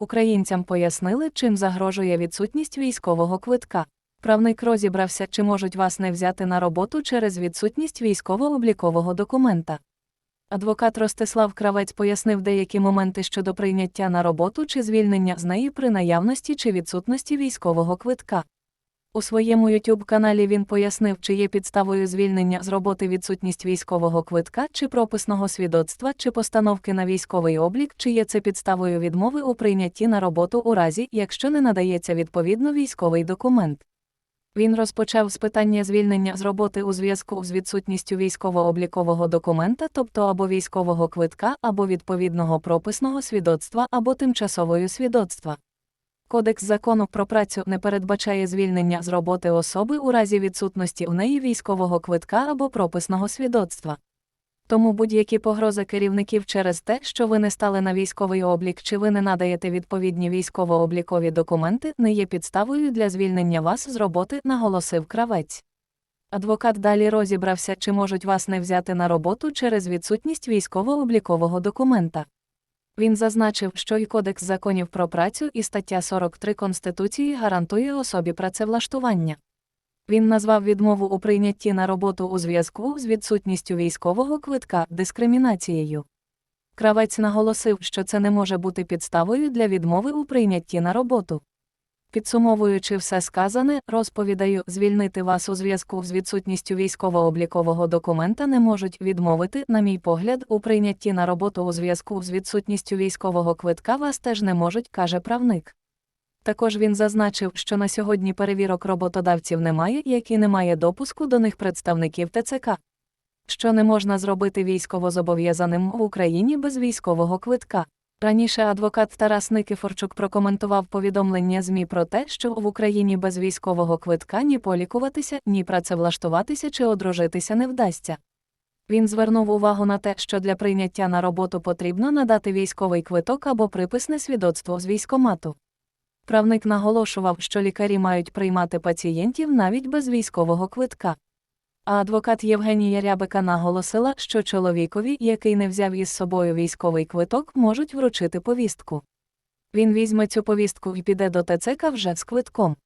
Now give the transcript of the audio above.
Українцям пояснили, чим загрожує відсутність військового квитка. Правник розібрався, чи можуть вас не взяти на роботу через відсутність військово-облікового документа. Адвокат Ростислав Кравець пояснив деякі моменти щодо прийняття на роботу чи звільнення з неї при наявності чи відсутності військового квитка. У своєму youtube каналі він пояснив, чи є підставою звільнення з роботи відсутність військового квитка, чи прописного свідоцтва, чи постановки на військовий облік, чи є це підставою відмови у прийнятті на роботу у разі, якщо не надається відповідно військовий документ. Він розпочав з питання звільнення з роботи у зв'язку з відсутністю військово-облікового документа, тобто або військового квитка, або відповідного прописного свідоцтва, або тимчасової свідоцтва. Кодекс закону про працю не передбачає звільнення з роботи особи у разі відсутності у неї військового квитка або прописного свідоцтва. Тому будь-які погрози керівників через те, що ви не стали на військовий облік чи ви не надаєте відповідні військово-облікові документи, не є підставою для звільнення вас з роботи, наголосив кравець. Адвокат далі розібрався, чи можуть вас не взяти на роботу через відсутність військово-облікового документа. Він зазначив, що і Кодекс законів про працю і стаття 43 Конституції гарантує особі працевлаштування. Він назвав відмову у прийнятті на роботу у зв'язку з відсутністю військового квитка дискримінацією. Кравець наголосив, що це не може бути підставою для відмови у прийнятті на роботу. Підсумовуючи все сказане, розповідаю, звільнити вас у зв'язку з відсутністю військово-облікового документа не можуть відмовити, на мій погляд, у прийнятті на роботу у зв'язку з відсутністю військового квитка вас теж не можуть, каже правник. Також він зазначив, що на сьогодні перевірок роботодавців немає, як і немає допуску до них представників ТЦК. Що не можна зробити військовозобов'язаним в Україні без військового квитка. Раніше адвокат Тарас Никифорчук прокоментував повідомлення ЗМІ про те, що в Україні без військового квитка ні полікуватися, ні працевлаштуватися чи одружитися не вдасться. Він звернув увагу на те, що для прийняття на роботу потрібно надати військовий квиток або приписне свідоцтво з військомату. Правник наголошував, що лікарі мають приймати пацієнтів навіть без військового квитка. А адвокат Євгенія Рябика наголосила, що чоловікові, який не взяв із собою військовий квиток, можуть вручити повістку. Він візьме цю повістку і піде до ТЦК вже з квитком.